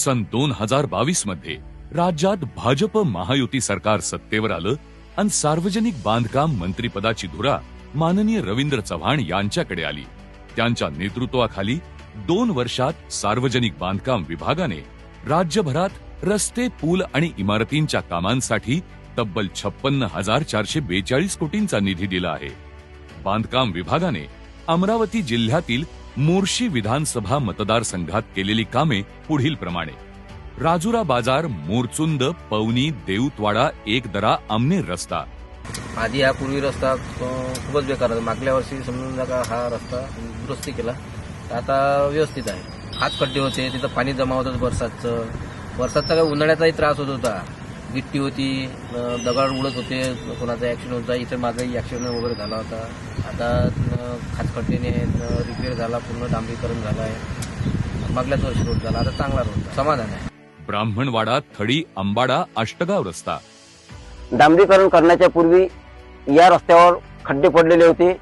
सन दोन हजार बावीसमध्ये राज्यात भाजप महायुती सरकार सत्तेवर आलं आणि सार्वजनिक बांधकाम मंत्रीपदाची धुरा माननीय रवींद्र चव्हाण यांच्याकडे आली. त्यांच्या नेतृत्वाखाली दोन वर्षात सार्वजनिक बांधकाम विभागाने राज्यभरात रस्ते पूल आणि इमारतींच्या कामांसाठी तब्बल छप्पन्न हजार चारशे बेचाळीस कोटींचा निधी दिला आहे. बांधकाम विभागाने अमरावती जिल्ह्यातील मोर्शी विधानसभा मतदारसंघात केलेली कामे पुढील प्रमाणे. राजुरा बाजार मोरचुंद पवनी देऊतवाडा एकदरा आमनेर रस्ता. आधी हा पूर्वी रस्ता खूपच बेकार होता. मागल्या वर्षी समजून जागा हा रस्ता दुरुस्ती केला. तर आता व्यवस्थित आहे. हात खड्डे होते तिथं पाणी जमा होतं बरसातचं. बरसातचा काय उन्हाळ्याचाही त्रास होत होता. गिट्टी होती दगाड दगड उडत होते कोणाचा ऍक्सिडेंट होता इथे माझाही ऍक्सिडेंट वगैरे झाला होता. आता खाचखड्डेने रिपेअर झाला पूर्ण डांबरीकरण झालं आहे मागल्याच वर्षी रोड झाला. आता चांगला रोड समाधान आहे. ब्राह्मणवाडा थडी अंबाडा अष्टगाव रस्ता. डांबरीकरण करण्याच्या पूर्वी या रस्त्यावर खड्डे पडलेले होते.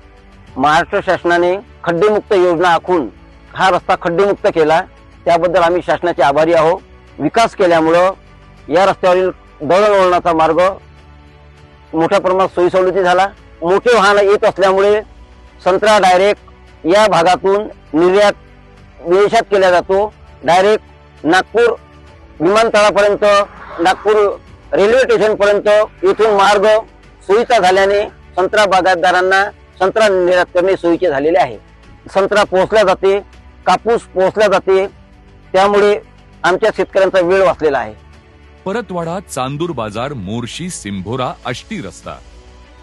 महाराष्ट्र शासनाने खड्डेमुक्त योजना आखून हा रस्ता खड्डेमुक्त केला. त्याबद्दल आम्ही शासनाचे आभारी आहोत. विकास केल्यामुळं या रस्त्यावरील दळणवळणाचा मार्ग मोठ्या प्रमाणात सोयीसवलती झाला. मोठे वाहन येत असल्यामुळे संत्रा डायरेक्ट या भागातून निर्यात विदेशात केला जातो. डायरेक्ट नागपूर विमानतळापर्यंत नागपूर रेल्वे स्टेशनपर्यंत येथून मार्ग सोयीचा झाल्याने संत्रा बागायतदारांना संत्रा निर्यात करणे सोयीचे झालेले आहे. संत्रा पोहोचल्या जाते कापूस पोहोचला जाते त्यामुळे आमच्या शेतकऱ्यांचा वेळ वाचलेला आहे. परतवाडा चांदूर बाजार मोर्शी सिंभोरा आष्टी रस्ता.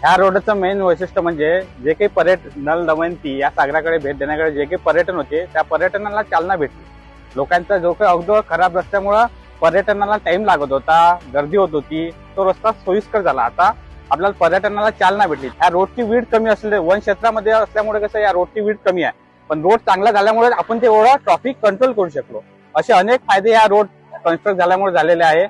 ह्या रोडचं मेन वैशिष्ट्य म्हणजे जे काही पर्यटन नल दमयंती या सागराकडे भेट देण्याकडे जे काही पर्यटन होते त्या पर्यटनाला चालना भेटली. लोकांचा जो काही अवघड खराब रस्त्यामुळं पर्यटनाला टाइम लागत होता गर्दी होत होती तो रस्ता सोयीस्कर झाला. आता आपल्याला पर्यटनाला चालना भेटली. ह्या रोडची वीड कमी असले वन क्षेत्रामध्ये असल्यामुळे कसं या रोडची वीड कमी आहे. पण रोड चांगला झाल्यामुळे आपण ते एवढा ट्रॉफिक कंट्रोल करू शकलो. असे अनेक फायदे या रोड कन्स्ट्रक्ट झाल्यामुळे झालेले आहे.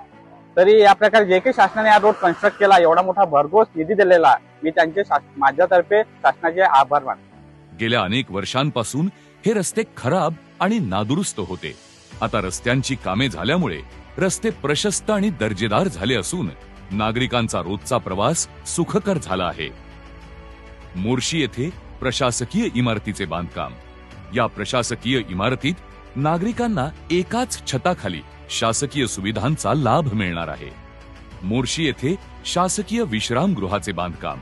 तरी या प्रकारे जे काही शासनाने हा रोड कन्स्ट्रक्ट केला एवढा मोठा भरघोस निधी दिलेला मी त्यांचे माझ्यातर्फे शासनाचे आभार मानतो. गेल्या अनेक वर्षांपासून हे रस्ते खराब आणि नादुरुस्त होते. आता रस्त्यांची कामे झाल्यामुळे रस्ते प्रशस्त आणि दर्जेदार झाले असून नागरिकांचा रोजचा प्रवास सुखकर झाला आहे. मोर्शी येथे प्रशासकीय इमारतीचे बांधकाम. या प्रशासकीय इमारतीत नागरिकांना एकाच छताखाली शासकीय सुविधांचा लाभ मिळणार आहे. मोर्शी येथे शासकीय विश्रामगृहाचे बांधकाम.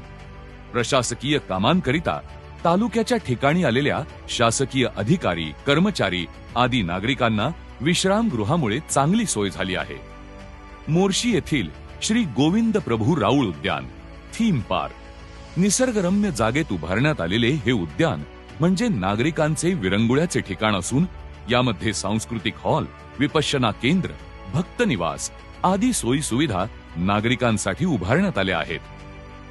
प्रशासकीय कामांकरिता तालुक्याच्या ठिकाणी आलेल्या शासकीय अधिकारी कर्मचारी आदी नागरिकांना विश्रामगृहामुळे चांगली सोय झाली आहे. मोर्शी येथील श्री गोविंद प्रभू राऊळ उद्यान थीम पार्क निसर्गरम्य जागेत उभारण्यात आलेले हे उद्यान म्हणजे नागरिकांचे विरंगुळ्याचे ठिकाण असून यामध्ये सांस्कृतिक हॉल विपश्यना केंद्र भक्त निवास आदी सोयी सुविधा नागरिकांसाठी उभारण्यात आल्या आहेत.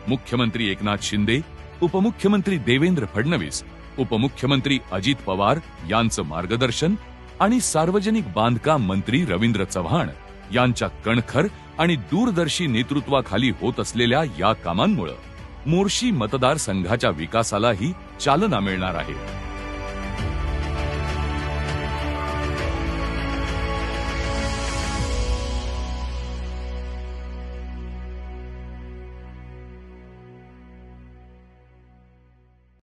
मुख्यमंत्री एकनाथ शिंदे उपमुख्यमंत्री देवेंद्र फडणवीस उपमुख्यमंत्री अजित पवार यांचं मार्गदर्शन आणि सार्वजनिक बांधकाम मंत्री रवींद्र चव्हाण यांच्या कणखर आणि दूरदर्शी नेतृत्वाखाली होत असलेल्या या कामांमुळे मोर्शी मतदारसंघाच्या विकासालाही चालना मिळणार आहे.